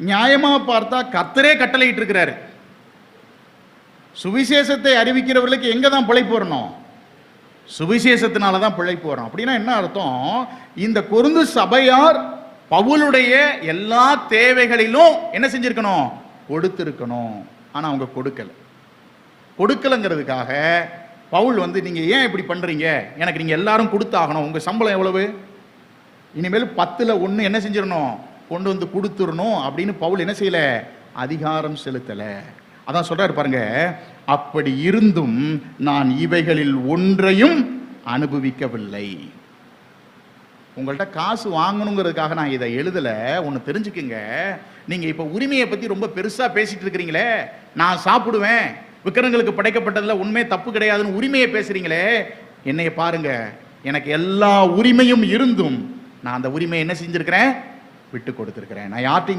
நியாயமாக பார்த்தா கத்தரே கட்டளையிட்டு இருக்கிறாரு சுவிசேஷத்தை அறிவிக்கிறவர்களுக்கு எங்க தான் பிழைப்பு வரணும்? சுவிசேஷத்தினால தான் பிழைப்பு வரும். அப்படின்னா என்ன அர்த்தம்? இந்த கொருந்து சபையார் பவுலுடைய எல்லா தேவைகளிலும் என்ன செஞ்சிருக்கணும்? கொடுத்துருக்கணும். ஆனால் அவங்க கொடுக்கல. கொடுக்கலங்கிறதுக்காக பவுல் வந்து நீங்க ஏன் இப்படி பண்றீங்க? எனக்கு நீங்க எல்லாரும் கொடுத்தாகணும். உங்க சம்பளம் எவ்வளவு? இனிமேல் பத்துல ஒன்று என்ன செஞ்சிடணும்? கொண்டு வந்து கொடுத்துடணும் அப்படின்னு பவுல் என்ன செய்யல? அதிகாரம் செலுத்தல. அதான் சொல்றாரு பாருங்க அப்படி இருந்தும் நான் இவைகளில் ஒன்றையும் அனுபவிக்கவில்லை. உங்கள்கிட்ட காசு வாங்கணுங்கிறதுக்காக நான் இதை எழுதல. ஒன்று தெரிஞ்சுக்குங்க. நீங்க இப்ப உரிமையை பத்தி ரொம்ப பெருசா பேசிட்டு இருக்கிறீங்களே. நான் சாப்பிடுவேன். விக்கிரங்களுக்கு படைக்கப்பட்டதுல உண்மை தப்பு கிடையாதுன்னு உரிமையை பேசுறீங்களே. என்னைய பாருங்க எனக்கு எல்லா உரிமையும் இருந்தும் நான் அந்த உரிமையை என்ன செஞ்சிருக்கிறேன்? விட்டு கொடுத்துருக்கிறேன். நான் யார்ட்டையும்